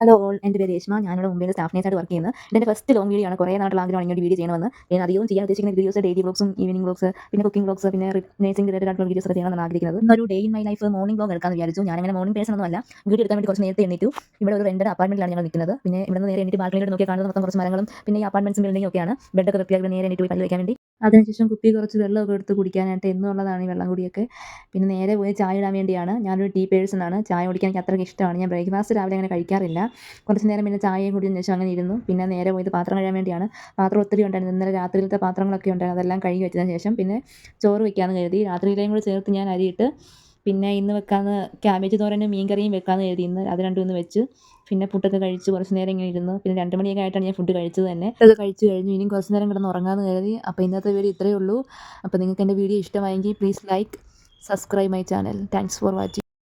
Hello all എന്റെ പേര് രേഷ്മ. ഞാനിവിടെ മുംബൈയിൽ സ്റ്റാഫ് ആയിട്ട് വർക്ക് ചെയ്യുന്നത് എന്റെ ഫസ്റ്റ് ലോങ് വീഡിയോ ആണ്. കുറേ നാട്ടിൽ ആഗ്രഹമാണ് ഇങ്ങനെ വീഡിയോ ചെയ്യണമെന്ന്. ഞാൻ അധികം ചെയ്യാൻ ഉദ്ദേശിക്കുന്ന വീഡിയോസ് ഡെയിലി വ്ലോഗ്സും ഈവനിംഗ് വ്ലോഗ്സ് പിന്നെ കുക്കിംഗ് വ്ലോഗ്സ് പിന്നെ നേഴ്സിംഗ് റിലേറ്റഡ് ആയിട്ടുള്ള വീഡിയോസ് ഒക്കെ ചെയ്യണമെന്നാണ് ആഗ്രഹിക്കുന്നത്. ഒരു day in my life morning vlog എടുക്കാൻ വിചാരിച്ചു. ഞാൻ അങ്ങനെ മോർണിംഗ് പേഴ്സൺ ഒന്നുമല്ല വീഡിയോ എടുക്കാൻ വേണ്ടി കുറച്ച് നേരത്തെ എണീറ്റു. ഇവിടെ ഒരു റെന്റഡ് അപ്പാർട്ട്മെന്റിലാണ് ഞങ്ങൾ നിൽക്കുന്നത്. പിന്നെ ഇവിടെ നിന്ന് നേരെ എണീറ്റ് ബാൽക്കണിയിൽ നോക്കി കാണുന്നത് മൊത്തം കുറച്ച് മരങ്ങളും പിന്നെ ഈ അപ്പാർട്ട്മെന്റ്സും ബിൽഡിംഗ് ഒക്കെയാണ് ബെഡൊക്കെ വൃത്തിയാക്കി നേരെ എണീറ്റ് പോയി പല്ല് വയ്ക്കാൻ വേണ്ടി. അതിനുശേഷം കുപ്പി കുറച്ച് വെള്ളമൊക്കെ എടുത്ത് കുടിക്കാനായിട്ട് എന്നുള്ളതാണ് ഈ വെള്ളം കുടിയൊക്കെ. പിന്നെ നേരെ പോയി ചായ ഇടാൻ വേണ്ടിയാണ്. ഞാനൊരു ടീ പേഴ്സൺ ആണ്. ചായ കുടിക്കാൻ എനിക്ക് അത്രയ്ക്ക് ഇഷ്ടമാണ്. ഞാൻ ബ്രേക്ക്ഫാസ്റ്റ് രാവിലെ അങ്ങനെ കഴിക്കാറില്ല. കുറച്ച് നേരം പിന്നെ ചായയും കുടിച്ചതിന് ശേഷം അങ്ങനെ ഇരുന്നു. പിന്നെ നേരെ പോയത് പാത്രം കഴിയാൻ വേണ്ടിയാണ്. പാത്രം ഒത്തിരി ഉണ്ടായിരുന്നു. ഇന്നലെ രാത്രിയിലത്തെ പാത്രങ്ങളൊക്കെ ഉണ്ടായിരുന്നു. അതെല്ലാം കഴുകി വെച്ചതിന് ശേഷം പിന്നെ ചോറ് വയ്ക്കാമെന്ന് കരുതി. രാത്രിയിലേയും കൂടി ചേർത്ത് ഞാൻ അരിയിട്ട് പിന്നെ ഇന്ന് വെക്കാമെന്ന് ക്യാബേജ് തോരനും മീൻ കറിയും വെക്കാമെന്ന് എഴുതി ഇന്ന് അത് രണ്ടും ഇന്ന് വെച്ച്. പിന്നെ ഫുഡൊക്കെ കഴിച്ച് കുറച്ച് നേരം ഇങ്ങനെ ഇരുന്നു. പിന്നെ രണ്ട് മണിയൊക്കെ ആയിട്ടാണ് ഞാൻ ഫുഡ് കഴിച്ചത് തന്നെ. അത് കഴിച്ച് കഴിഞ്ഞു. ഇനിയും കുറച്ച് നേരം കിടന്ന് ഉറങ്ങാമെന്ന് കരുതി. അപ്പോൾ ഇന്നത്തെ വീഡിയോ ഇത്രയേ ഉള്ളൂ. അപ്പോൾ നിങ്ങൾക്ക് എന്റെ വീഡിയോ ഇഷ്ടമായെങ്കിൽ please like subscribe my channel thanks for watching